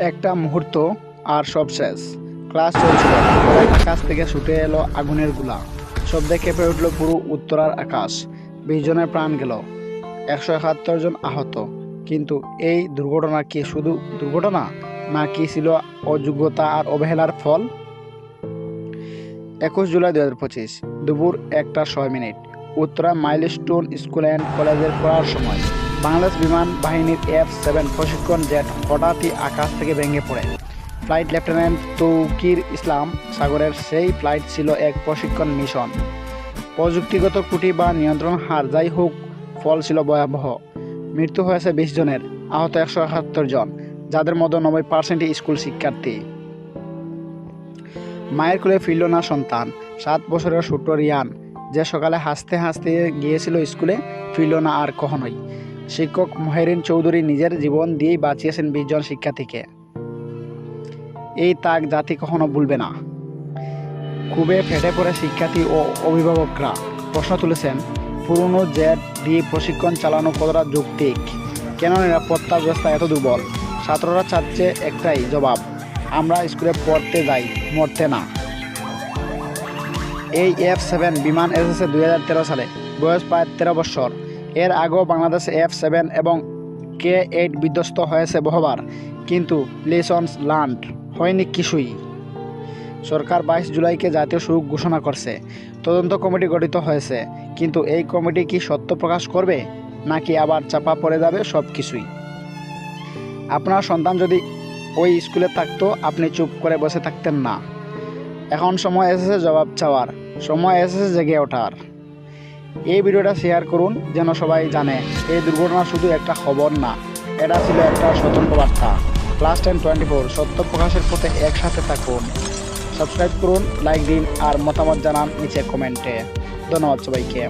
একটা মুহূর্ত আর সব শেষ। ক্লাস চলছিল। আকাশ থেকে ছুটে এলো আগুনেরগুলা। শব্দে কেঁপে উঠল পুরো উত্তরার আকাশ। বিশ জনের প্রাণ গেল। একশো একাত্তর জন আহত। কিন্তু এই দুর্ঘটনা কি শুধু দুর্ঘটনা? না কি ছিল অযোগ্যতা আর অবহেলার ফল? একুশ জুলাই দু হাজার পঁচিশ, দুপুর একটা ছয় minute. Uttara milestone school and কলেজের পড়ার সময়। বাংলাদেশ বিমান বাহিনীর এফ সেভেন প্রশিক্ষণ জেট হঠাৎই আকাশ থেকে ভেঙে পড়ে। ফ্লাইট লেফটেন্যান্ট তৌকির ইসলাম সাগরের সেই ফ্লাইট ছিল এক প্রশিক্ষণ মিশন। প্রযুক্তিগত কুটি বা নিয়ন্ত্রণ হার যাই হোক, ফল ছিল ভয়াবহ। মৃত্যু হয়েছে বিশ জনের, আহত একশো একাত্তর জন, যাদের মধ্যে নব্বই পার্সেন্টই স্কুল শিক্ষার্থী। মায়ের কোলে ফিরল না সন্তান, সাত বছরের ছোট্ট রিয়ান যে সকালে হাসতে হাসতে গিয়েছিল স্কুলে, ফিরল না আর কখনোই। শিক্ষক মহেরিন চৌধুরী নিজের জীবন দিয়েই বাঁচিয়েছেন বিশজন শিক্ষার্থীকে এই তাক জাতি কখনো ভুলবে না। খুবই ফেটে পড়ে শিক্ষার্থী ও অভিভাবকরা প্রশ্ন তুলেছেন, পুরনো জেট দিয়ে প্রশিক্ষণ চালানো কতটা যৌক্তিক? কেন নিরাপত্তা ব্যবস্থা এত দুর্বল? ছাত্ররা চাচ্ছে একটাই জবাব, আমরা স্কুলে পড়তে যাই, মরতে না। এই এফ সেভেন বিমান এসেছে দুই হাজার তেরো সালে। বয়স প্রায় তেরো বছর। এর আগেও বাংলাদেশে এফ সেভেন এবং কে এইট বিধ্বস্ত হয়েছে বহুবার, কিন্তু লেসন্স লান্ড হয়নি কিছুই। সরকার বাইশ জুলাইকে জাতীয় সুখ ঘোষণা করছে। তদন্ত কমিটি গঠিত হয়েছে, কিন্তু এই কমিটি কি সত্য প্রকাশ করবে, নাকি আবার চাপা পড়ে যাবে সব কিছুই আপনার সন্তান যদি ওই স্কুলে থাকতো, আপনি চুপ করে বসে থাকতেন না। এখন সময় এসেছে জবাব চাওয়ার। সময় এসেছে জেগে ওঠার। এই ভিডিওটা শেয়ার করুন যেন সবাই জানে, এই দুর্ঘটনা শুধু একটা খবর না, এটা ছিল একটা সতর্ক বার্তা ক্লাস টেন টোয়েন্টি ফোর সত্য প্রকাশের পথে একসাথে থাকুন। সাবস্ক্রাইব করুন লাইক দিন, আর মতামত জানান নিচে কমেন্টে। ধন্যবাদ সবাইকে।